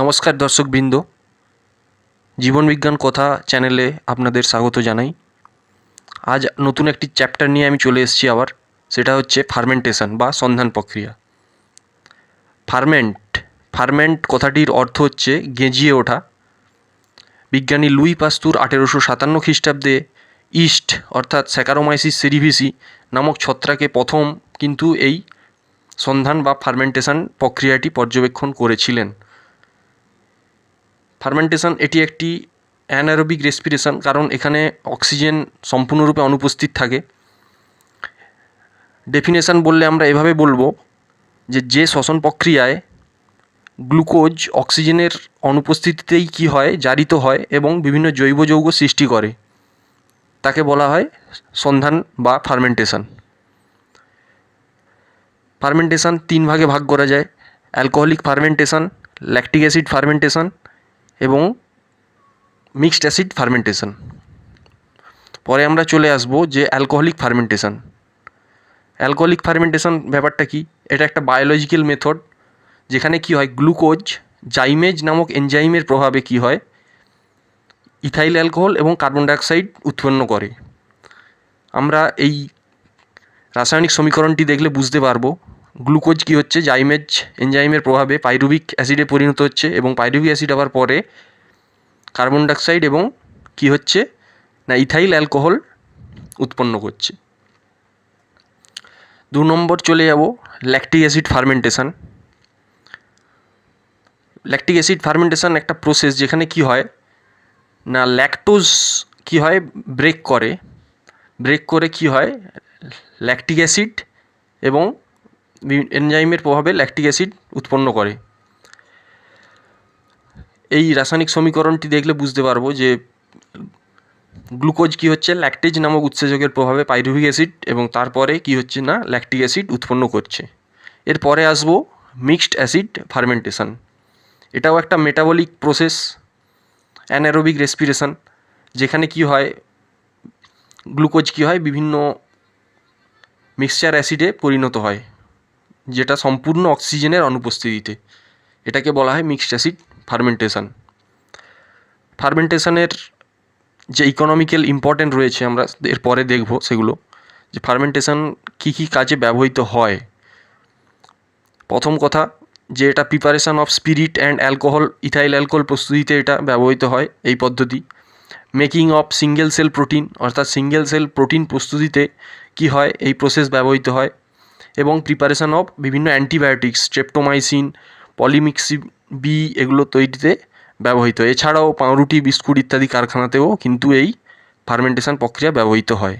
নমস্কার দর্শকবৃন্দ। জীবনবিজ্ঞান কথা চ্যানেলে আপনাদের স্বাগত জানাই। আজ নতুন একটি চ্যাপ্টার নিয়ে আমি চলে এসেছি আবার, সেটা হচ্ছে ফার্মেন্টেশন বা সন্ধান প্রক্রিয়া। ফার্মেন্ট ফার্মেন্ট কথাটির অর্থ হচ্ছে গেঁজিয়ে ওঠা। বিজ্ঞানী লুই পাস্তুর আঠেরোশো সাতান্ন খ্রিস্টাব্দে ইস্ট, অর্থাৎ স্যাকারোমাইসিস সেরিভিসি নামক ছত্রাকে প্রথম কিন্তু এই সন্ধান বা ফার্মেন্টেশন প্রক্রিয়াটি পর্যবেক্ষণ করেছিলেন। ফার্মেন্টেশন, এটি একটি অ্যানারোবিক রেসপিরেশন, কারণ এখানে অক্সিজেন সম্পূর্ণরূপে অনুপস্থিত থাকে। ডেফিনেশন বললে আমরা এভাবে বলব যে যে শ্বসন প্রক্রিয়ায় গ্লুকোজ অক্সিজেনের অনুপস্থিতিতেই কী হয়, জারিত হয় এবং বিভিন্ন জৈব যৌগ সৃষ্টি করে। তাকে বলা হয় সন্ধান বা ফার্মেন্টেশন। ফার্মেন্টেশন তিন ভাগে ভাগ করা যায়। Alcoholic fermentation, lactic acid fermentation এবং মিক্সড অ্যাসিড ফার্মেন্টেশন পরে আমরা চলে আসব যে অ্যালকোহলিক ফার্মেন্টেশন অ্যালকোহলিক ফার্মেন্টেশন ব্যাপারটা কি? এটা একটা বায়োলজিক্যাল মেথড যেখানে কি হয়? গ্লুকোজ জাইমেজ নামক এনজাইমের প্রভাবে কি হয়? ইথাইল অ্যালকোহল এবং কার্বন ডাইঅক্সাইড উৎপন্ন করে। আমরা এই রাসায়নিক সমীকরণটি দেখলে বুঝতে পারব গ্লুকোজ কী হচ্ছে? জাইমেজ এনজাইমের প্রভাবে পাইরুবিক অ্যাসিডে পরিণত হচ্ছে এবং পাইরুবিক অ্যাসিড আবার পরে কার্বন ডাইঅক্সাইড এবং কী হচ্ছে? না, ইথাইল অ্যালকোহল উৎপন্ন করছে। দু নম্বর চলে যাব lactic acid fermentation lactic acid fermentation একটা প্রসেস যেখানে কি হয়? না ল্যাকটোজ কি হয়? ব্রেক করে। ব্রেক করে কি হয়? ল্যাকটিক অ্যাসিড এবং এনজাইমের প্রভাবে ল্যাকটিক অ্যাসিড উৎপন্ন করে। এই রাসায়নিক সমীকরণটি দেখলে বুঝতে পারব যে গ্লুকোজ কী হচ্ছে? ল্যাকটেজ নামক উৎসেচকের প্রভাবে পাইরুভিক অ্যাসিড এবং তারপরে কী হচ্ছে না? ল্যাকটিক অ্যাসিড উৎপন্ন করছে। এরপরে আসব মিক্সড অ্যাসিড ফার্মেন্টেশন এটাও একটা মেটাবলিক প্রসেস অ্যানারোবিক রেসপিরেশন যেখানে কি হয়? গ্লুকোজ কী হয়? বিভিন্ন মিক্সচার অ্যাসিডে পরিণত হয়। যেটা সম্পূর্ণ অক্সিজেনের অনুপস্থিতিতে। এটাকে বলা হয় মিক্সড অ্যাসিড ফার্মেন্টেশন ফার্মেন্টেশনের যে ইকোনমিক্যাল ইম্পর্টেন্ট রয়েছে আমরা এরপরে দেখব সেগুলো। যে ফার্মেন্টেশন কী কী কাজে ব্যবহৃত হয়। প্রথম কথা, যে এটা preparation of spirit and alcohol ethyl alcohol প্রস্তুতিতে এটা ব্যবহৃত হয় এই পদ্ধতি। Making of single cell protein অর্থাৎ সিঙ্গেল সেল প্রোটিন প্রস্তুতিতে কী হয়, এই প্রসেস ব্যবহৃত হয়। এবং প্রিপারেশান অফ বিভিন্ন অ্যান্টিবায়োটিক্স স্ট্রেপ্টোমাইসিন পলিমিক্সি বি এগুলো তৈরিতে ব্যবহৃত। এছাড়াও পাউরুটি, বিস্কুট ইত্যাদি কারখানাতেও কিন্তু এই ফার্মেন্টেশান প্রক্রিয়া ব্যবহৃত হয়।